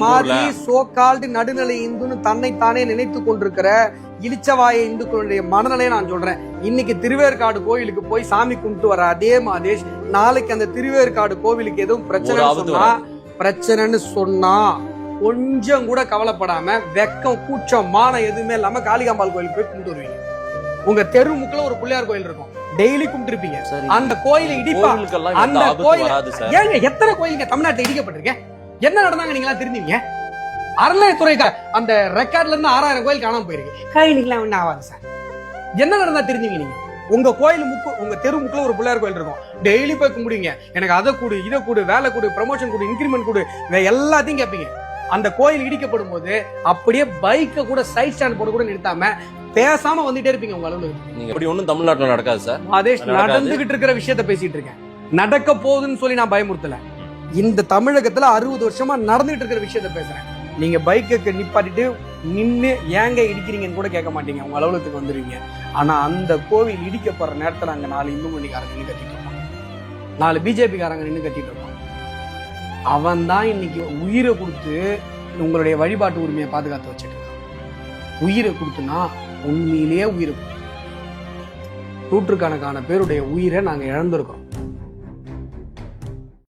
மாதிரி. சோகால்டு நடுநிலை இந்துன்னு தன்னைத்தானே நினைத்து கொண்டிருக்கிற இளிச்சவாய இந்துக்களுடைய மனநிலையை நான் சொல்றேன். இன்னைக்கு திருவேற்காடு கோயிலுக்கு போய் சாமி கும்பிட்டு வர அதே மாதேஷ் நாளைக்கு அந்த திருவேற்காடு கோவிலுக்கு எதுவும் பிரச்சனை சொன்னா பிரச்சனைன்னு சொன்னா கொஞ்சம் கூட கவலைப்படாம வெக்கம் கூச்சம் மானம் எதுவுமே இல்லாம காளிகாம்பாள் கோயிலுக்கு போய் கும்பிட்டு வருவீங்க. உங்க தெரு முக்குல ஒரு பிள்ளையார் கோயில் இருக்கும். டெய்லி கும்பிட்டு இருப்பீங்க. அந்த கோயிலை இடிப்பா. அந்த கோயில் ஏங்க எத்தனை கோயிலுங்க? தமிழ்நாட்டுல இடிக்கப்பட்டிருக்க என்ன நடந்தாங்க நீங்களா தெரிஞ்சீங்க அறநிலையத்துறை அந்த ரெக்கார்ட்ல இருந்து ஆறாயிரம் கோயில் காணாம போயிருக்கு. கோயிலுக்குலாம் ஒன்றும் ஆகாது சார். என்ன நடந்தா தெரிஞ்சீங்க நீங்க? உங்க கோயில் முக்கு உங்க தெரு முக்குல ஒரு பிள்ளையார் கோயில் இருக்கும். டெய்லி போய் கும்பிடுங்க எனக்கு அதை கொடு இதை கொடு வேலை கொடு ப்ரமோஷன் கொடு இன்கிரிமெண்ட் கொடு இதை எல்லாத்தையும் கேட்பீங்க. அந்த கோயில் இடிக்கப்படும் போது அப்படியே பைக்கை கூட சைட் ஸ்டாண்ட் போட்டு கூட நிறுத்தாம பேசாம வந்துட்டே இருப்பீங்க உங்க அலுவலகத்துக்கு நீங்க இப்படி ஒண்ணும் தமிழ்நாட்டுல நடக்காது சார். நடக்காது. நடந்துகிட்டு இருக்கிற விஷயத்த பேசிட்டு இருக்கேன். நடக்க போகுதுன்னு சொல்லி நான் பயமுறுத்தல. இந்த தமிழகத்துல அறுபது வருஷமா நடந்துட்டு இருக்கிற விஷயத்த பேசுறேன். நீங்க பைக்கு நிப்பாட்டிட்டு நின்னு ஏங்க இடிக்கிறீங்கன்னு கூட கேட்க மாட்டீங்க. உங்க அலுவலகத்துக்கு வந்துருவீங்க. ஆனா அந்த கோவில் இடிக்கப்படுற நேரத்துல அங்க நாலு இந்து மணிக்காரங்க நின்று கட்டிட்டு இருப்பான் நாலு பிஜேபி காரங்க நின்று கட்டிட்டு இருப்பான் அவன் தான் இன்னைக்கு உயிரை கொடுத்து உங்களுடைய வழிபாட்டு உரிமையை பாதுகாத்து வச்சுட்டு இருக்கான் உயிரை கொடுத்துனா உண்மையிலேயே உயிரை நூற்றுக்கணக்கான பேருடைய உயிரை நாங்க இழந்திருக்கிறோம்.